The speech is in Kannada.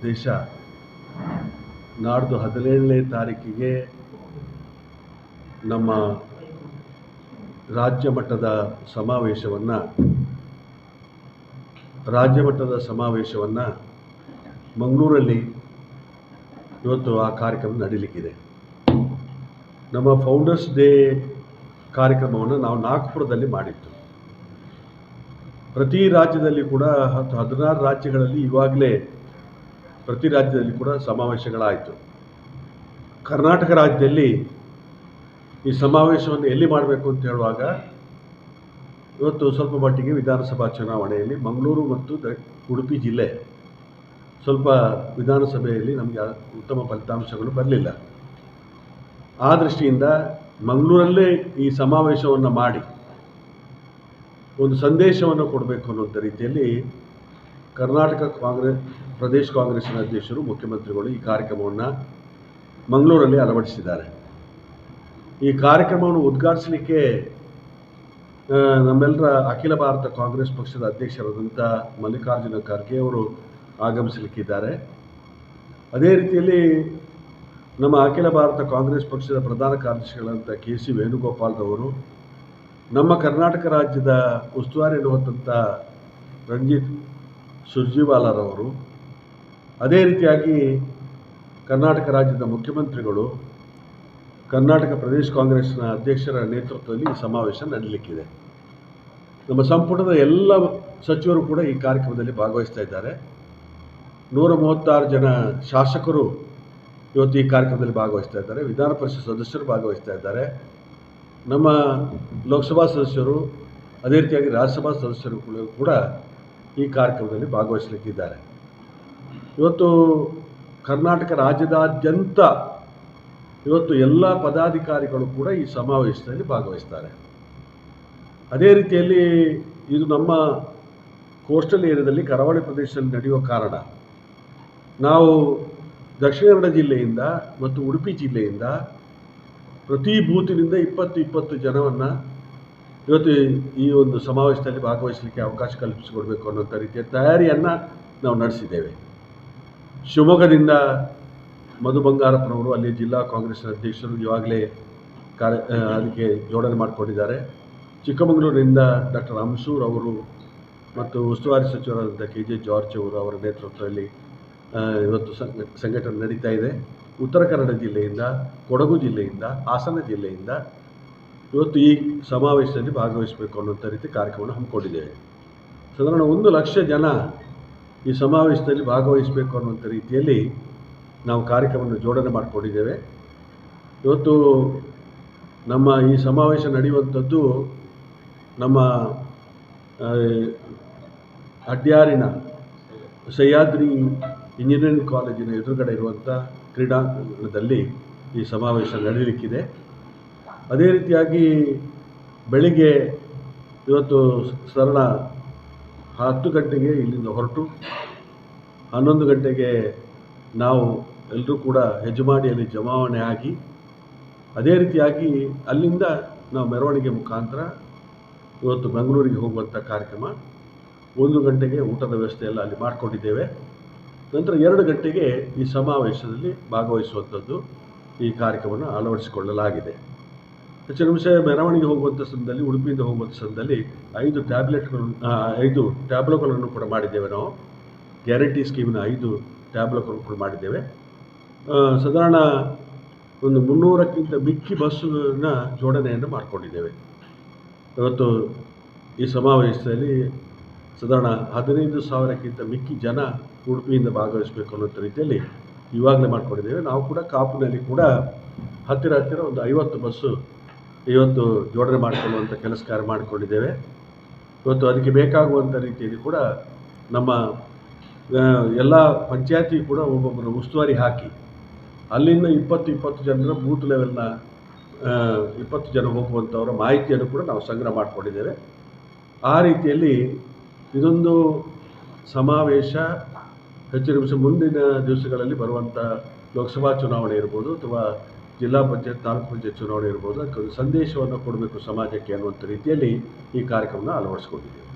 ಉದ್ದೇಶ ನಾಡ್ದು ಹದಿನೇಳನೇ ತಾರೀಕಿಗೆ ನಮ್ಮ ರಾಜ್ಯ ಮಟ್ಟದ ಸಮಾವೇಶವನ್ನು, ರಾಜ್ಯ ಮಟ್ಟದ ಸಮಾವೇಶವನ್ನು ಮಂಗಳೂರಲ್ಲಿ ಇವತ್ತು ಆ ಕಾರ್ಯಕ್ರಮ ನಡೀಲಿಕ್ಕಿದೆ. ನಮ್ಮ ಫೌಂಡರ್ಸ್ ಡೇ ಕಾರ್ಯಕ್ರಮವನ್ನು ನಾವು ನಾಗ್ಪುರದಲ್ಲಿ ಮಾಡಿತ್ತು ಪ್ರತಿ ರಾಜ್ಯದಲ್ಲಿ ಕೂಡ ಹತ್ತು ಹದಿನಾರು ರಾಜ್ಯಗಳಲ್ಲಿ ಇವಾಗಲೇ ಪ್ರತಿ ರಾಜ್ಯದಲ್ಲಿ ಕೂಡ ಸಮಾವೇಶಗಳಾಯಿತು. ಕರ್ನಾಟಕ ರಾಜ್ಯದಲ್ಲಿ ಈ ಸಮಾವೇಶವನ್ನು ಎಲ್ಲಿ ಮಾಡಬೇಕು ಅಂತ ಹೇಳುವಾಗ ಇವತ್ತು ಸ್ವಲ್ಪ ಮಟ್ಟಿಗೆ ವಿಧಾನಸಭಾ ಚುನಾವಣೆಯಲ್ಲಿ ಮಂಗಳೂರು ಮತ್ತು ದ ಉಡುಪಿ ಜಿಲ್ಲೆ ಸ್ವಲ್ಪ ವಿಧಾನಸಭೆಯಲ್ಲಿ ನಮಗೆ ಉತ್ತಮ ಫಲಿತಾಂಶಗಳು ಬರಲಿಲ್ಲ. ಆ ದೃಷ್ಟಿಯಿಂದ ಮಂಗಳೂರಲ್ಲೇ ಈ ಸಮಾವೇಶವನ್ನು ಮಾಡಿ ಒಂದು ಸಂದೇಶವನ್ನು ಕೊಡಬೇಕು ಅನ್ನೋ ರೀತಿಯಲ್ಲಿ ಕರ್ನಾಟಕ ಕಾಂಗ್ರೆಸ್ ಪ್ರದೇಶ ಕಾಂಗ್ರೆಸ್ಸಿನ ಅಧ್ಯಕ್ಷರು, ಮುಖ್ಯಮಂತ್ರಿಗಳು ಈ ಕಾರ್ಯಕ್ರಮವನ್ನು ಮಂಗಳೂರಲ್ಲಿ ಅಳವಡಿಸಿದ್ದಾರೆ. ಈ ಕಾರ್ಯಕ್ರಮವನ್ನು ಉದ್ಘಾಟಿಸಲಿಕ್ಕೆ ನಮ್ಮೆಲ್ಲರ ಅಖಿಲ ಭಾರತ ಕಾಂಗ್ರೆಸ್ ಪಕ್ಷದ ಅಧ್ಯಕ್ಷರಾದಂಥ ಮಲ್ಲಿಕಾರ್ಜುನ ಖರ್ಗೆ ಅವರು ಆಗಮಿಸಲಿಕ್ಕಿದ್ದಾರೆ. ಅದೇ ರೀತಿಯಲ್ಲಿ ನಮ್ಮ ಅಖಿಲ ಭಾರತ ಕಾಂಗ್ರೆಸ್ ಪಕ್ಷದ ಪ್ರಧಾನ ಕಾರ್ಯದರ್ಶಿಗಳಂಥ ಕೆ ಸಿ ವೇಣುಗೋಪಾಲ್ರವರು ನಮ್ಮ ಕರ್ನಾಟಕ ರಾಜ್ಯದ ಉಸ್ತುವಾರಿ ಎನ್ನುವಂಥ ರಂಜಿತ್ ಸುರ್ಜಿವಾಲಾರವರು ಅದೇ ರೀತಿಯಾಗಿ ಕರ್ನಾಟಕ ರಾಜ್ಯದ ಮುಖ್ಯಮಂತ್ರಿಗಳು, ಕರ್ನಾಟಕ ಪ್ರದೇಶ ಕಾಂಗ್ರೆಸ್ನ ಅಧ್ಯಕ್ಷರ ನೇತೃತ್ವದಲ್ಲಿ ಈ ಸಮಾವೇಶ ನಡೀಲಿಕ್ಕಿದೆ. ನಮ್ಮ ಸಂಪುಟದ ಎಲ್ಲ ಸಚಿವರು ಕೂಡ ಈ ಕಾರ್ಯಕ್ರಮದಲ್ಲಿ ಭಾಗವಹಿಸ್ತಾ ಇದ್ದಾರೆ. ನೂರ ಮೂವತ್ತಾರು ಜನ ಶಾಸಕರು ಇವತ್ತು ಈ ಕಾರ್ಯಕ್ರಮದಲ್ಲಿ ಭಾಗವಹಿಸ್ತಾ ಇದ್ದಾರೆ. ವಿಧಾನ ಪರಿಷತ್ ಸದಸ್ಯರು ಭಾಗವಹಿಸ್ತಾ ಇದ್ದಾರೆ. ನಮ್ಮ ಲೋಕಸಭಾ ಸದಸ್ಯರು, ಅದೇ ರೀತಿಯಾಗಿ ರಾಜ್ಯಸಭಾ ಸದಸ್ಯರು ಕೂಡ- ಈ ಕಾರ್ಯಕ್ರಮದಲ್ಲಿ ಭಾಗವಹಿಸಲಿಕ್ಕಿದ್ದಾರೆ. ಇವತ್ತು ಕರ್ನಾಟಕ ರಾಜ್ಯದಾದ್ಯಂತ ಇವತ್ತು ಎಲ್ಲ ಪದಾಧಿಕಾರಿಗಳು ಕೂಡ ಈ ಸಮಾವೇಶದಲ್ಲಿ ಭಾಗವಹಿಸ್ತಾರೆ. ಅದೇ ರೀತಿಯಲ್ಲಿ ಇದು ನಮ್ಮ ಕೋಸ್ಟಲ್ ಏರಿಯಾದಲ್ಲಿ ಕರಾವಳಿ ಪ್ರದೇಶದಲ್ಲಿ ನಡೆಯುವ ಕಾರಣ ನಾವು ದಕ್ಷಿಣ ಕನ್ನಡ ಜಿಲ್ಲೆಯಿಂದ ಮತ್ತು ಉಡುಪಿ ಜಿಲ್ಲೆಯಿಂದ ಪ್ರತಿ ಬೂತಿನಿಂದ ಇಪ್ಪತ್ತು ಇಪ್ಪತ್ತು ಜನವನ್ನು ಇವತ್ತು ಈ ಒಂದು ಸಮಾವೇಶದಲ್ಲಿ ಭಾಗವಹಿಸಲಿಕ್ಕೆ ಅವಕಾಶ ಕಲ್ಪಿಸಿಕೊಡ್ಬೇಕು ಅನ್ನೋಂಥ ರೀತಿಯ ತಯಾರಿಯನ್ನು ನಾವು ನಡೆಸಿದ್ದೇವೆ. ಶಿವಮೊಗ್ಗದಿಂದ ಮಧು ಬಂಗಾರಪ್ಪನವರು, ಅಲ್ಲಿ ಜಿಲ್ಲಾ ಕಾಂಗ್ರೆಸ್ ಅಧ್ಯಕ್ಷರು ಇವಾಗಲೇ ಕಾರ್ಯ ಅದಕ್ಕೆ ಜೋಡಣೆ ಮಾಡಿಕೊಂಡಿದ್ದಾರೆ. ಚಿಕ್ಕಮಗಳೂರಿನಿಂದ ಡಾಕ್ಟರ್ ಅಂಶೂರ್ ಅವರು ಮತ್ತು ಉಸ್ತುವಾರಿ ಸಚಿವರಾದಂಥ ಕೆ ಜೆ ಜಾರ್ಜ್ ಅವರು ಅವರ ನೇತೃತ್ವದಲ್ಲಿ ಇವತ್ತು ಸಂಘಟನೆ ನಡೀತಾ ಇದೆ. ಉತ್ತರ ಕನ್ನಡ ಜಿಲ್ಲೆಯಿಂದ, ಕೊಡಗು ಜಿಲ್ಲೆಯಿಂದ, ಹಾಸನ ಜಿಲ್ಲೆಯಿಂದ ಇವತ್ತು ಈ ಸಮಾವೇಶದಲ್ಲಿ ಭಾಗವಹಿಸಬೇಕು ಅನ್ನೋಂಥ ರೀತಿ ಕಾರ್ಯಕ್ರಮವನ್ನು ಹಮ್ಮಿಕೊಂಡಿದ್ದೇವೆ. ಸಾಧಾರಣ ಒಂದು ಲಕ್ಷ ಜನ ಈ ಸಮಾವೇಶದಲ್ಲಿ ಭಾಗವಹಿಸಬೇಕು ಅನ್ನುವಂಥ ರೀತಿಯಲ್ಲಿ ನಾವು ಕಾರ್ಯಕ್ರಮವನ್ನು ಜೋಡಣೆ ಮಾಡಿಕೊಂಡಿದ್ದೇವೆ. ಇವತ್ತು ನಮ್ಮ ಈ ಸಮಾವೇಶ ನಡೆಯುವಂಥದ್ದು ನಮ್ಮ ಅಡ್ಯಾರಿನ ಸಹ್ಯಾದ್ರಿ ಇಂಜಿನಿಯರಿಂಗ್ ಕಾಲೇಜಿನ ಎದುರುಗಡೆ ಇರುವಂಥ ಕ್ರೀಡಾಂಗಣದಲ್ಲಿ ಈ ಸಮಾವೇಶ ನಡೆಯಲಿಕ್ಕಿದೆ. ಅದೇ ರೀತಿಯಾಗಿ ಬೆಳಿಗ್ಗೆ ಇವತ್ತು ಸರಳ ಹತ್ತು ಗಂಟೆಗೆ ಇಲ್ಲಿಂದ ಹೊರಟು, ಹನ್ನೊಂದು ಗಂಟೆಗೆ ನಾವು ಎಲ್ಲರೂ ಕೂಡ ಹೆಜಮಾಡಿಯಲ್ಲಿ ಜಮಾವಣೆ ಆಗಿ, ಅದೇ ರೀತಿಯಾಗಿ ಅಲ್ಲಿಂದ ನಾವು ಮೆರವಣಿಗೆ ಮುಖಾಂತರ ಇವತ್ತು ಬೆಂಗಳೂರಿಗೆ ಹೋಗುವಂಥ ಕಾರ್ಯಕ್ರಮ. ಒಂದು ಗಂಟೆಗೆ ಊಟದ ವ್ಯವಸ್ಥೆ ಎಲ್ಲ ಅಲ್ಲಿ ಮಾಡಿಕೊಂಡಿದ್ದೇವೆ. ನಂತರ ಎರಡು ಗಂಟೆಗೆ ಈ ಸಮಾವೇಶದಲ್ಲಿ ಭಾಗವಹಿಸುವಂಥದ್ದು ಈ ಕಾರ್ಯಕ್ರಮವನ್ನು ಅಳವಡಿಸಿಕೊಳ್ಳಲಾಗಿದೆ. ಹೆಚ್ಚಿನ ವಿಷಯ ಮೆರವಣಿಗೆ ಹೋಗುವಂಥ ಸಂದರ್ಭದಲ್ಲಿ, ಉಡುಪಿಯಿಂದ ಹೋಗುವಂಥ ಸಂದರ್ಭದಲ್ಲಿ ಐದು ಟ್ಯಾಬ್ಲೆಟ್ಗಳು ಐದು ಟ್ಯಾಬ್ಲೆಟ್ಗಳನ್ನು ಕೂಡ ಮಾಡಿದ್ದೇವೆ ನಾವು. ಗ್ಯಾರಂಟಿ ಸ್ಕೀಮಿನ ಐದು ಟ್ಯಾಬ್ಲೆಟ್ಗಳನ್ನು ಕೂಡ ಮಾಡಿದ್ದೇವೆ. ಸಾಧಾರಣ ಒಂದು ಮುನ್ನೂರಕ್ಕಿಂತ ಮಿಕ್ಕಿ ಬಸ್ಸಿನ ಜೋಡಣೆಯನ್ನು ಮಾಡಿಕೊಂಡಿದ್ದೇವೆ. ಇವತ್ತು ಈ ಸಮಾವೇಶದಲ್ಲಿ ಸಾಧಾರಣ ಹದಿನೈದು ಸಾವಿರಕ್ಕಿಂತ ಮಿಕ್ಕಿ ಜನ ಉಡುಪಿಯಿಂದ ಭಾಗವಹಿಸಬೇಕು ಅನ್ನೋಂಥ ರೀತಿಯಲ್ಲಿ ಇವಾಗಲೇ ಮಾಡಿಕೊಂಡಿದ್ದೇವೆ. ನಾವು ಕೂಡ ಕಾಪುನಲ್ಲಿ ಕೂಡ ಹತ್ತಿರ ಹತ್ತಿರ ಒಂದು ಐವತ್ತು ಬಸ್ಸು ಇವತ್ತು ಜೋಡಣೆ ಮಾಡಿಕೊಳ್ಳುವಂಥ ಕೆಲಸ ಕಾರ್ಯ ಮಾಡಿಕೊಂಡಿದ್ದೇವೆ. ಇವತ್ತು ಅದಕ್ಕೆ ಬೇಕಾಗುವಂಥ ರೀತಿಯಲ್ಲಿ ಕೂಡ ನಮ್ಮ ಎಲ್ಲ ಪಂಚಾಯತಿ ಕೂಡ ಒಬ್ಬೊಬ್ಬರು ಉಸ್ತುವಾರಿ ಹಾಕಿ, ಅಲ್ಲಿಂದ ಇಪ್ಪತ್ತು ಇಪ್ಪತ್ತು ಜನರ ಬೂತ್ ಲೆವೆಲ್ನ ಇಪ್ಪತ್ತು ಜನ ಹೋಗುವಂಥವರ ಮಾಹಿತಿಯನ್ನು ಕೂಡ ನಾವು ಸಂಗ್ರಹ ಮಾಡಿಕೊಂಡಿದ್ದೇವೆ. ಆ ರೀತಿಯಲ್ಲಿ ಇದೊಂದು ಸಮಾವೇಶ ಹೆಚ್ಚಿನ ನಿಮಿಷ ಮುಂದಿನ ದಿವಸಗಳಲ್ಲಿ ಬರುವಂಥ ಲೋಕಸಭಾ ಚುನಾವಣೆ ಇರ್ಬೋದು ಅಥವಾ ಜಿಲ್ಲಾ ಪಂಚಾಯತ್, ತಾಲೂಕು ಪಂಚಾಯತ್ ಚುನಾವಣೆ ಇರ್ಬೋದು, ಅದಕ್ಕೊಂದು ಸಂದೇಶವನ್ನು ಕೊಡಬೇಕು ಸಮಾಜಕ್ಕೆ ಅನ್ನುವಂಥ ರೀತಿಯಲ್ಲಿ ಈ ಕಾರ್ಯಕ್ರಮನ ಅಳವಡಿಸ್ಕೊಂಡಿದ್ದೇವೆ.